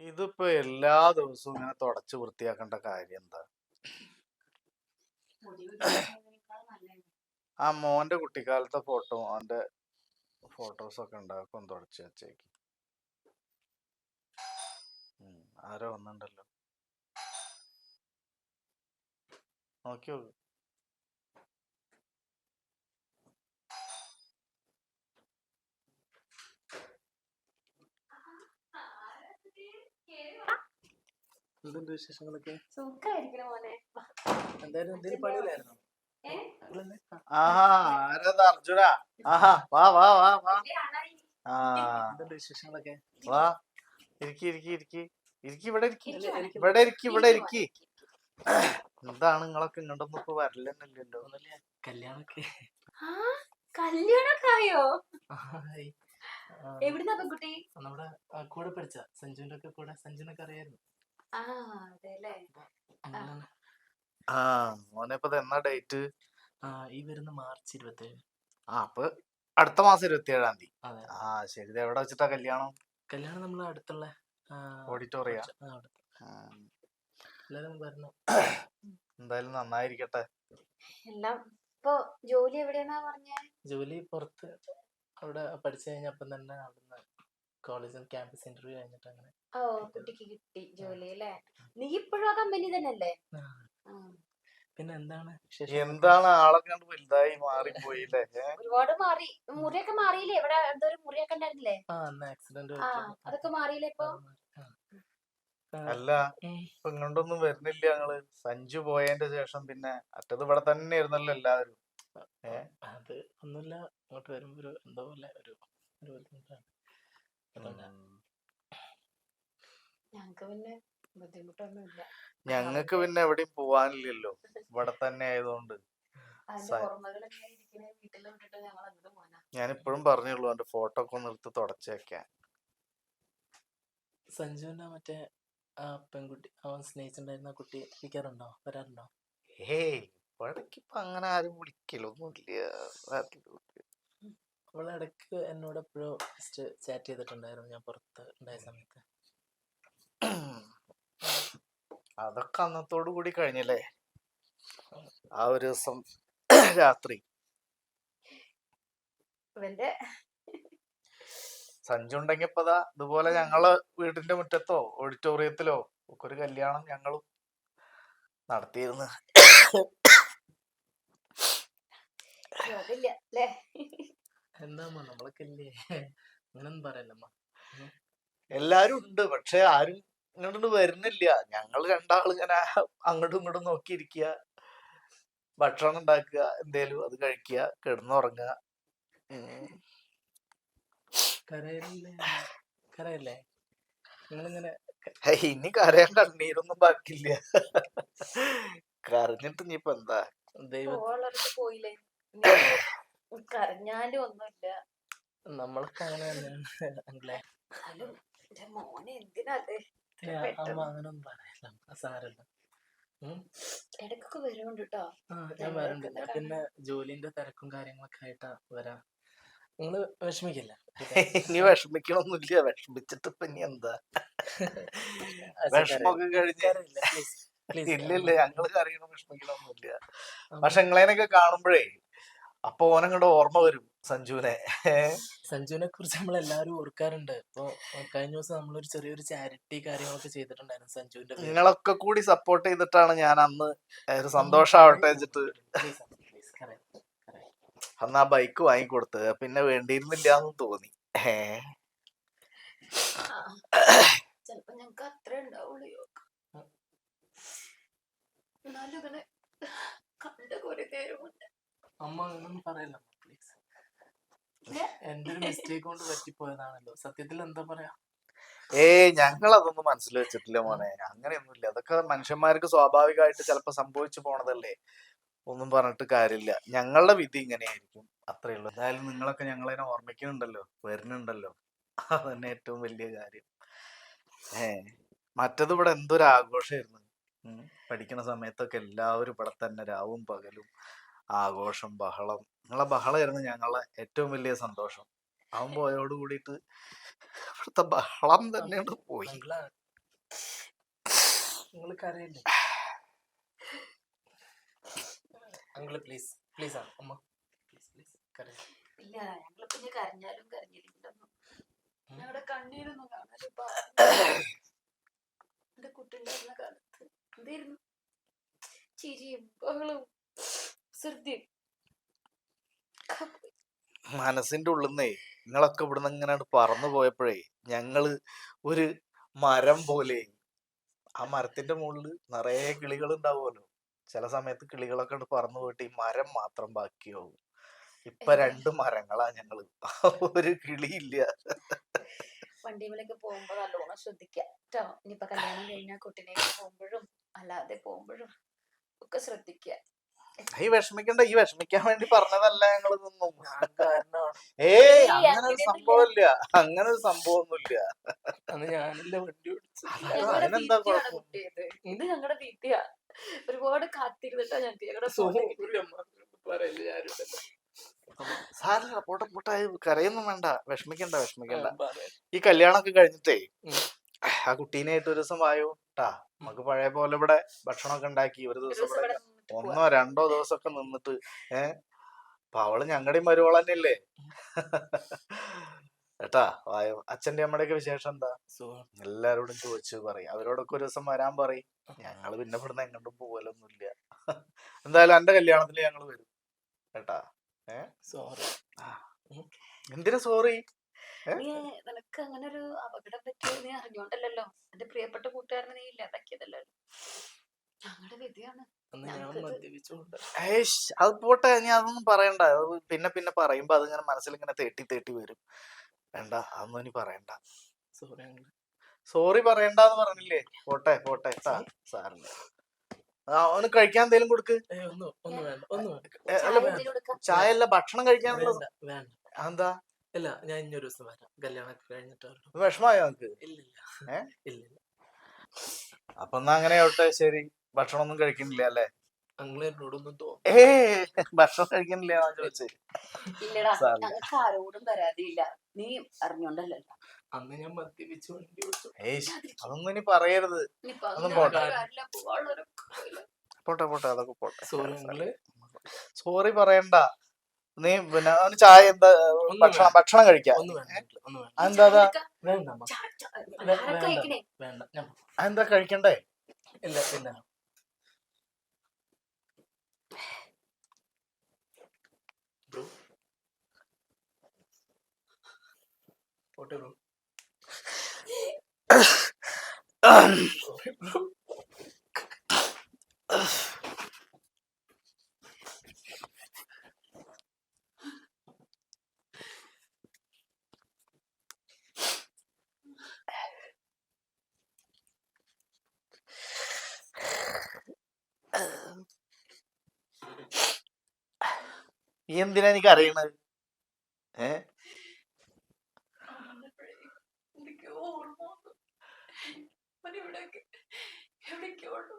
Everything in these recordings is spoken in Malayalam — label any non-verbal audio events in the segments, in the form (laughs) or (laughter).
ഇതിപ്പോ എല്ലാ ദിവസവും ഇങ്ങനെ തുടച്ച് വൃത്തിയാക്കേണ്ട കാര്യം എന്താ? ആ മോന്റെ കുട്ടിക്കാലത്തെ ഫോട്ടോ അവന്റെ ഫോട്ടോസ് ഒക്കെ ഉണ്ടാക്കും തുടച്ച് വെച്ചേക്ക്. ആരോ വന്നിട്ടുണ്ടല്ലോ നോക്ക് എന്തുണ്ട് വിശേഷങ്ങളൊക്കെ? സുഖായിരിക്കണ മോനെ. എന്തായാലും എന്തെങ്കിലും പണിയിലായിരുന്നു? ആഹാ ആരത് അർജുന? ആഹാ വാ വാ വാ വാ. ആ. എന്തുണ്ട് വിശേഷങ്ങളൊക്കെ? വാ. ഇരിക്കി ഇരിക്കി ഇരിക്കി. ഇരിക്കി ഇവിടെ ഇരിക്കി. ഇവിടെ ഇരിക്കി ഇവിടെ ഇരിക്ക്. എന്താണ് നിങ്ങളൊക്കെ ഇങ്ങോട്ടൊന്നും ഇപ്പൊ വരലെന്നല്ലോ കല്യാണൊക്കെ. ആ, എവിടുന്നാ പെൺകുട്ടി? നമ്മുടെ കൂടെ പഠിച്ച സഞ്ജുവിന്റെ ഒക്കെ കൂടെ. സഞ്ജുനൊക്കെ അറിയായിരുന്നു ആ ആ. മോനെ ഇപ്പൊ എന്നാ ഡേറ്റ് ആ ഈ വരുന്ന മാർച്ച് ഇരുപത്തേഴ്. ആ അപ്പൊ അടുത്ത മാസം ഇരുപത്തി ഏഴാം തീയതി. അതെ. ആ ശരി. ഇത് എവിടെ വെച്ചിട്ടാ കല്യാണം? കല്യാണം നമ്മളെ അടുത്തുള്ള ഓഡിറ്റോറിയ. എല്ലാരും വരണം. എന്തായാലും നന്നായിരിക്കട്ടെ. എല്ലാം ഇപ്പൊ ജോലി എവിടെയാന്നാ പറഞ്ഞേ? ജോലി പുറത്ത് അവിടെ പഠിച്ചു കഴിഞ്ഞപ്പം തന്നെ കോളേജിൽ ക്യാമ്പസ് ഇന്റർവ്യൂ കഴിഞ്ഞിട്ട് അങ്ങനെ ഓ കുട്ടിക്ക് കിട്ടി ജോലി അല്ലേ നീ ഇപ്പോഴും ആ കമ്പനി തന്നെയല്ലേ. പിന്നെ എന്താണ് എന്താണ് ആളെ കണ്ട് വലുതായി മാറിപ്പോയി? ഒരുപാട് മാറി. മുറിയൊക്കെ മാറിയില്ലേ? ഇവിടെ എന്തോ ഒരു മുറിയൊക്കെ ഉണ്ടായിരുന്നില്ലേ? ആ അന്ന് ആക്സിഡന്റ് അതൊക്കെ മാറിയില്ലേ ഇപ്പൊ? അല്ല ഇപ്പൊ ഇങ്ങോട്ടൊന്നും വരുന്നില്ല ഞങ്ങൾ. സഞ്ജു പോയതിന്റെ ശേഷം പിന്നെ അറ്റത് ഇവിടെ തന്നെ ഇരുന്നല്ലോ എല്ലാവരും. അത് ഒന്നുമില്ല. ഇങ്ങോട്ട് വരുമ്പോ ഒരു എന്തോ പോലെ ഒരു ഒരു ബുദ്ധിമുട്ടാണ്. ഞങ്ങക്ക് പിന്നെ ബുദ്ധിമുട്ടൊന്നുമില്ല. ഞങ്ങക്ക് പിന്നെ എവിടെയും പോവാനില്ലല്ലോ. ഇവിടെ തന്നെ ആയതുകൊണ്ട്. ഞാൻ ഇപ്പോഴും പറഞ്ഞുള്ളൂ എന്റെ ഫോട്ടോ ഒക്കെ ഒന്ന് എടുത്ത് തുടച്ചേക്കാൻ സഞ്ജുവിന്റെ മറ്റേ ആ പെൺകുട്ടി അവൻ സ്നേഹിച്ചിട്ടുണ്ടായിരുന്ന കുട്ടി വിളിക്കാറുണ്ടോ? വരാറുണ്ടോ? ഹേയ് ഇവിടേക്ക് ഇപ്പൊ അങ്ങനെ ആരും വിളിക്കലൊന്നുമില്ല. അവൾ ഇടയ്ക്ക് എന്നോട് എപ്പോഴും ജസ്റ്റ് ചാറ്റ് ചെയ്തിട്ടുണ്ടായിരുന്നു ഞാൻ പുറത്ത് ഉണ്ടായ സമയത്ത്. അതൊക്കെ അന്നത്തോടു കൂടി കഴിഞ്ഞല്ലേ? ആ ഒരു ദിവസം രാത്രി. ഇവന്റെ സഞ്ജു ഉണ്ടെങ്കി ഇപ്പൊ ഇതുപോലെ ഞങ്ങൾ വീടിന്റെ മുറ്റത്തോ ഓഡിറ്റോറിയത്തിലോ ഒക്കെ ഒരു കല്യാണം ഞങ്ങളും നടത്തിയിരുന്നു. യോഗമില്ല എന്താ നമ്മളൊക്കെ ഇല്ലേ അങ്ങനൊന്നും പറയല്ലമ്മ എല്ലാരും ഉണ്ട്. പക്ഷെ ആരും ഇങ്ങോട്ട് വരുന്നില്ല. ഞങ്ങൾ രണ്ടാളും ഇങ്ങനെ അങ്ങോട്ടും ഇങ്ങോട്ടും നോക്കിയിരിക്കുക. ഭക്ഷണം ഉണ്ടാക്കുക. എന്തേലും അത് കഴിക്കുക. കിടന്നുറങ്ങുക. കരയില്ലേ? കരയല്ലേ? നിങ്ങളിങ്ങനെ ഹേയ്, ഇനി കരയാൻ കണ്ണീരൊന്നും ബാക്കിയില്ല. കരഞ്ഞിട്ട് ഇനിയിപ്പോ എന്താ? ദൈവം പോയില്ലേ? (coughs) കരഞ്ഞാലും ഒന്നുമില്ല. നമ്മളൊക്കെ അങ്ങനെ തന്നെയാണ് അല്ലേ? എന്നാലും എന്റെ മോനെ എന്തിനാ അത്? ഏ, അമ്മ പെട്ടെന്ന്. അങ്ങനൊന്നും പറയല്ല സാരല്ല ഉം. ഇടക്കൊക്കെ വരുന്നുണ്ട് കേട്ടോ ആ ഞാൻ ഞങ്ങളൊക്കെ വരണ്ട് ഒന്ന് ഞാൻ പിന്നെ ജോലിന്റെ തിരക്കും കാര്യങ്ങളൊക്കെ ആയിട്ടാ വരാ. നിങ്ങൾ വിഷമിക്കില്ല? (laughs) ഇനി വിഷമിക്കണമൊന്നുമില്ല വിഷമിച്ചിട്ട് പിന്നെ എന്താ? (laughs) വിഷമൊക്കെ വിഷമമൊക്കെ ഇല്ല ഇല്ല ഞങ്ങൾ കറിയണം വിഷമിക്കണമൊന്നുമില്ല പക്ഷെ നിങ്ങളേനൊക്കെ കാണുമ്പോഴേ അപ്പൊ ഓനങ്ങോട്ട് ഓർമ്മ വരും സഞ്ജുവിനെ. സഞ്ജുവിനെ കുറിച്ച് നമ്മൾ എല്ലാവരും ഓർക്കാറുണ്ട്. ഇപ്പൊ കഴിഞ്ഞ ദിവസം നമ്മളൊരു ചെറിയൊരു ചാരിറ്റി കാര്യങ്ങളൊക്കെ ചെയ്തിട്ടുണ്ടായിരുന്നു സഞ്ജുവിന്റെ പേരിൽ. നിങ്ങളൊക്കെ കൂടി സപ്പോർട്ട് ചെയ്തിട്ടാണ് ഞാൻ അന്ന് ഒരു സന്തോഷാവട്ടെ വെച്ചിട്ട്. അന്ന് ആ ബൈക്ക് വാങ്ങിക്കൊടുത്തത് പിന്നെ വേണ്ടിയിരുന്നില്ല എന്ന് തോന്നി ചെലപ്പോ ഞങ്ങക്ക് അത്ര ഉണ്ടാവുള്ളൂ എന്നാലും കണ്ട കുറെ നേരമുണ്ട് അമ്മ അങ്ങനൊന്നും പറയല്ല പ്ലീസ്? എന്റെ ഒരു മിസ്റ്റേക്ക് കൊണ്ട് പറ്റിപ്പോയതാണല്ലോ. സത്യത്തിൽ എന്താ പറയാ? ഏയ് ഞങ്ങൾ അതൊന്നും മനസ്സിൽ വെച്ചിട്ടില്ല മോനെ. അങ്ങനെയൊന്നുമില്ല. അതൊക്കെ മനുഷ്യന്മാർക്ക് സ്വാഭാവികമായിട്ട് ചിലപ്പോ സംഭവിച്ചു പോണതല്ലേ? ഒന്നും പറഞ്ഞിട്ട് കാര്യമില്ല. ഞങ്ങളുടെ വിധി ഇങ്ങനെയായിരിക്കും. അത്രേ ഉള്ളൂ. എന്തായാലും നിങ്ങളൊക്കെ ഞങ്ങളതിനെ ഓർമ്മിക്കുന്നുണ്ടല്ലോ. വരുന്നുണ്ടല്ലോ. അതന്നെ ഏറ്റവും വലിയ കാര്യം. ഏ മറ്റത് ഇവിടെ എന്തൊരു ആഘോഷമായിരുന്നു. പഠിക്കുന്ന പഠിക്കണ സമയത്തൊക്കെ എല്ലാവരും ഇവിടെ തന്നെ രാവും പകലും ആഘോഷം ബഹളം നിങ്ങളെ ബഹളമായിരുന്നു ഞങ്ങളെ ഏറ്റവും വലിയ സന്തോഷം. അവൻ പോയോട് കൂടിയിട്ട് ഇവിടുത്തെ ബഹളം തന്നെയാണ് പോയി. പ്ലീസ് പ്ലീസ് അമ്മ. പ്ലീസ് പ്ലീസ് കരയില്ല ഇല്ല ഞങ്ങൾ പിന്നെ കരഞ്ഞാലും കരഞ്ഞില്ലെങ്കിലും ഞങ്ങളുടെ കണ്ണീരൊന്നും കാണാനും എന്റെ കുട്ടികളുടെ കാലത്ത് എന്തായിരുന്നു ചിരിയും ബഹളവും മനസ്സിന്റെ ഉള്ളിന്നേ നിങ്ങളൊക്കെ ഇവിടുന്ന് ഇങ്ങനെ പറന്നു പോയപ്പോഴേ ഞങ്ങൾ ഒരു മരം പോലെ ആ മരത്തിന്റെ മുകളിൽ നിറയെ കിളികൾ ഉണ്ടാവുമല്ലോ. ചില സമയത്ത് കിളികളൊക്കെ പറന്നു പോയിട്ട് ഈ മരം മാത്രം ബാക്കിയാവും. ഇപ്പൊ രണ്ട് മരങ്ങളാ ഞങ്ങൾ. ഒരു കിളിയില്ല. വണ്ടിമേലൊക്കെ പോകുമ്പോ നല്ലോണം ശ്രദ്ധിക്കാം കേട്ടോ ഇനിയിപ്പൊ കല്യാണം കഴിഞ്ഞാൽ കുട്ടിനെയൊക്കെ പോകുമ്പോഴും അല്ലാതെ പോകുമ്പോഴും ഒക്കെ ശ്രദ്ധിക്കുക ഈ വിഷമിക്കണ്ട ഈ വിഷമിക്കാൻ വേണ്ടി പറഞ്ഞതല്ല ഞങ്ങൾ നിന്നും. ഏയ് അങ്ങനെ ഒരു. സംഭവമില്ല. അങ്ങനെ ഒരു സംഭവമൊന്നുമില്ല. അന്ന് ഞാനല്ല വണ്ടി ഓടിച്ചത് അതിനെന്താ കുഴപ്പം? ഇത് ഞങ്ങളുടെ വീട്ടിയാ ഒരുപാട് കാത്തിരുന്നിട്ടാ ഞങ്ങൾക്ക് ഞങ്ങളുടെ സാരല്ല പോട്ടെ പോട്ടെ. കരയൊന്നും വേണ്ട. വിഷമിക്കണ്ട വിഷമിക്കണ്ട. ഈ കല്യാണമൊക്കെ കഴിഞ്ഞിട്ടേ. ആ കുട്ടീനായിട്ട് ഒരു ദിവസം വായോ? ട്ടാ നമുക്ക് പഴയ പോലെ ഇവിടെ ഭക്ഷണമൊക്കെ ഉണ്ടാക്കി ഒരു ദിവസം ഇവിടെ. ഒന്നോ രണ്ടോ ദിവസമൊക്കെ നിന്നിട്ട്. ഏ? അപ്പൊ അവൾ ഞങ്ങളുടെയും മരുവോൾ തന്നെയല്ലേ? ഏട്ടാ അച്ഛന്റെ അമ്മയുടെയൊക്കെ വിശേഷം എന്താ. എല്ലാരോടും ചോദിച്ചു പറയും. അവരോടൊക്കെ ഒരു ദിവസം വരാൻ പറയും. ഞങ്ങൾ പിന്നെ ഇവിടുന്ന് എങ്ങോട്ടും പോകലൊന്നുമില്ല എന്തായാലും എന്റെ കല്യാണത്തിന് ഞങ്ങൾ വരും. കേട്ടാ സോറി. എന്തിനാ സോറി? നിനക്ക് അങ്ങനെ ഒരു അപകടം പറ്റിയത് നീ അറിഞ്ഞോണ്ടല്ലോ എന്റെ പ്രിയപ്പെട്ട കൂട്ടുകാരനെ നീ ഇല്ലാതാക്കിയതല്ലോ ഞങ്ങളുടെ വിധിയാണ്. അത് പോട്ടെ ഞാൻ അതൊന്നും പറയണ്ട. പിന്നെ പിന്നെ പറയുമ്പോ അതിങ്ങനെ മനസ്സിൽ ഇങ്ങനെ തേട്ടി തേട്ടി വരും. വേണ്ട അതൊന്നും ഇനി പറയണ്ട. സോറി സോറി സോറി പറയണ്ടെന്ന് പറഞ്ഞില്ലേ? പോട്ടെ പോട്ടെ. സാറിന് സാരമില്ല. ആ, അവന് കഴിക്കാൻ എന്തെങ്കിലും കൊടുക്ക്. ഒന്ന് ഒന്ന് ഒന്ന് ചായ അല്ല ഭക്ഷണം കഴിക്കാനുള്ള വേണ്ട വേണ്ട. എന്താ ഇല്ല ഞാൻ ഇനി ഒരു ദിവസം വരാം. കല്യാണം കഴിഞ്ഞിട്ട് വിഷമമായോ വിഷമായോ നിനക്ക് ഇല്ല? ഇല്ല ഇല്ല അപ്പൊ എന്നാ അങ്ങനെ ആവട്ടെ ശരി. ഭക്ഷണം ഒന്നും കഴിക്കുന്നില്ല അല്ലേ? എന്നോടൊന്നും ഏ ഭക്ഷണം കഴിക്കുന്നില്ല എന്നാ ചോദിച്ചേ. ഇല്ലടാ സാരമില്ല. ഞങ്ങൾക്ക് ആരോടും പരാതിയില്ല. നീ അറിഞ്ഞോണ്ടല്ലോ അന്ന് ഞാൻ മദ്യപിച്ച് വണ്ടി ഓടിച്ചു. ഏയ് അതൊന്നും ഇനി പറയരുത്. അതൊന്നും പോട്ടെ. പോട്ടെ പോട്ടെ അതൊക്കെ പോട്ടെ. സോറി പറയണ്ട. നീ പിന്നെ അവന് ചായ എന്താ ഒന്നും ഭക്ഷണം വേണ്ട. ഭക്ഷണം കഴിക്കാം. ഒന്ന് വേണ്ട അങ്കിൾ, ഒന്ന് വേണ്ട. അതെന്താ അതാ? ചായ വേണ്ട അമ്മ. ചായ- ചായ- വേ- വേണ്ട വേണ്ട. ഞാൻ അതെന്താ കഴിക്കണ്ടേ? ഇല്ല പിന്നെ ബ്രോ നീ എന്തിനാ എനിക്ക് അറിയണത്? ഏ എന്തൊക്കെയോ ഓർമ്മ വന്നു. അവൻ ഇവിടെയൊക്കെ എവിടെയൊക്കെയോ ഉണ്ട്.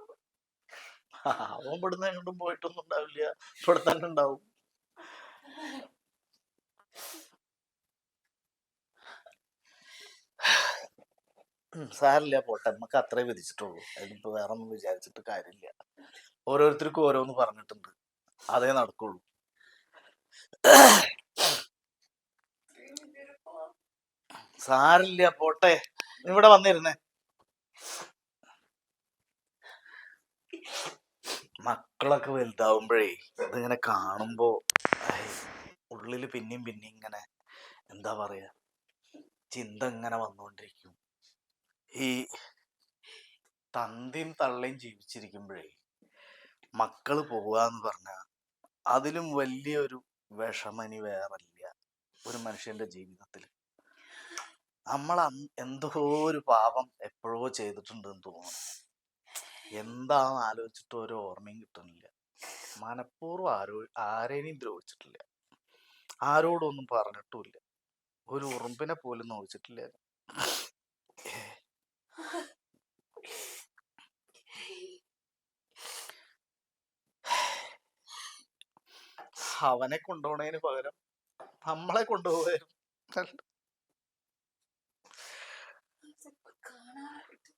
അവൻ ഇവിടുന്ന് എങ്ങോട്ടും പോയിട്ടൊന്നും ഉണ്ടാവില്ല. ഇവിടെ തന്നെ ഉണ്ടാവും. സാരില്ല പോട്ടെ. നമുക്ക് അത്രേ വിധിച്ചിട്ടുള്ളൂ. അതിനിപ്പോ വേറെ ഒന്നും വിചാരിച്ചിട്ട് കാര്യമില്ല. ഓരോരുത്തർക്കും ഓരോന്ന് പറഞ്ഞിട്ടുണ്ട്. അതേ നടക്കുള്ളൂ. സാരില്ല പോട്ടെ. ഇവിടെ വന്നിരുന്നേ. മക്കളൊക്കെ വലുതാവുമ്പോഴേ ഇതിങ്ങനെ കാണുമ്പോ ഉള്ളിൽ പിന്നെയും പിന്നെയും ഇങ്ങനെ എന്താ പറയാ ചിന്ത ഇങ്ങനെ വന്നുകൊണ്ടിരിക്കും ഈ തന്തിയും തള്ളയും ജീവിച്ചിരിക്കുമ്പോഴേ മക്കൾ പോവാന്ന് പറഞ്ഞ അതിലും വലിയൊരു വിഷമനി വേറല്ല ഒരു മനുഷ്യന്റെ ജീവിതത്തിൽ നമ്മൾ എന്തോ ഒരു പാപം എപ്പോഴോ ചെയ്തിട്ടുണ്ടെന്ന് തോന്നുന്നു. എന്താണെന്ന് ആലോചിച്ചിട്ട് ഒരു ഓർമ്മയും കിട്ടുന്നില്ല. മനഃപൂർവം ആരോ ആരെയും ദ്രോഹിച്ചിട്ടില്ല. ആരോടൊന്നും പറഞ്ഞിട്ടുമില്ല. ഒരു ഉറുമ്പിനെ പോലും നോവിച്ചിട്ടില്ല. അവനെ കൊണ്ടുപോണതിന് പകരം നമ്മളെ കൊണ്ടുപോകായിരുന്നു ഇതിപ്പോ കാണാനായിട്ട്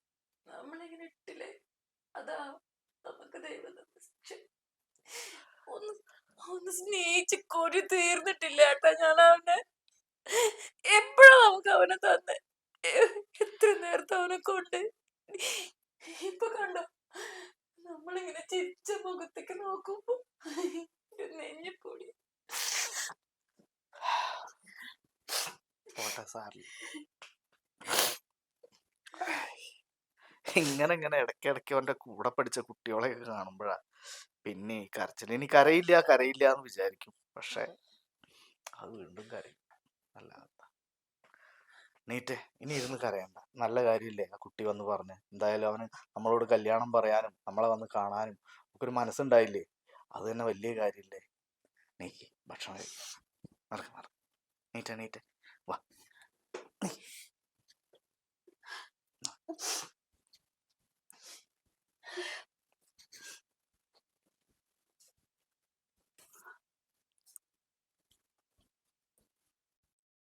നമ്മളിങ്ങനെ ഇട്ടില്ലേ അതാ നമുക്ക് ദൈവം ശിക്ഷ ഒന്ന് സ്നേഹിച്ച് കൊരി തീർന്നിട്ടില്ല ഏട്ടാ ഞാൻ അവനെ. എപ്പോഴാ നമുക്ക് അവനെ തന്നെ? എത്ര നേരത്തെ അവനെ കൊണ്ട്? ഇപ്പൊ കണ്ടോ? നമ്മളിങ്ങനെ ചിരിച്ച മുഖത്തേക്ക് നോക്കുമ്പോ നെഞ്ഞിപ്പൊടി പോട്ടെ സാറിൽ (laughs) ഇങ്ങനെ ഇങ്ങനെ ഇടയ്ക്കിടയ്ക്ക് ഇടയ്ക്ക് അവന്റെ കൂടെ പഠിച്ച കുട്ടികളെയൊക്കെ കാണുമ്പോഴാ. പിന്നെ ഈ കരച്ചിൽ. കരയില്ല കരയില്ല എന്ന് വിചാരിക്കും. പക്ഷെ അത് വീണ്ടും കരയും. അല്ലാത്ത. നീറ്റെ ഇനി ഇരുന്ന് കരയണ്ട. നല്ല കാര്യമില്ലേ? ആ കുട്ടി വന്ന് പറഞ്ഞ്. എന്തായാലും അവന് നമ്മളോട് കല്യാണം പറയാനും നമ്മളെ വന്ന് കാണാനും ഒക്കെ ഒരു മനസ്സുണ്ടായില്ലേ? അത് തന്നെ വലിയ കാര്യമില്ലേ? നീ ഭക്ഷണം കഴിക്കും നടക്ക നടക്ക. നീറ്റ നീറ്റ. വാ.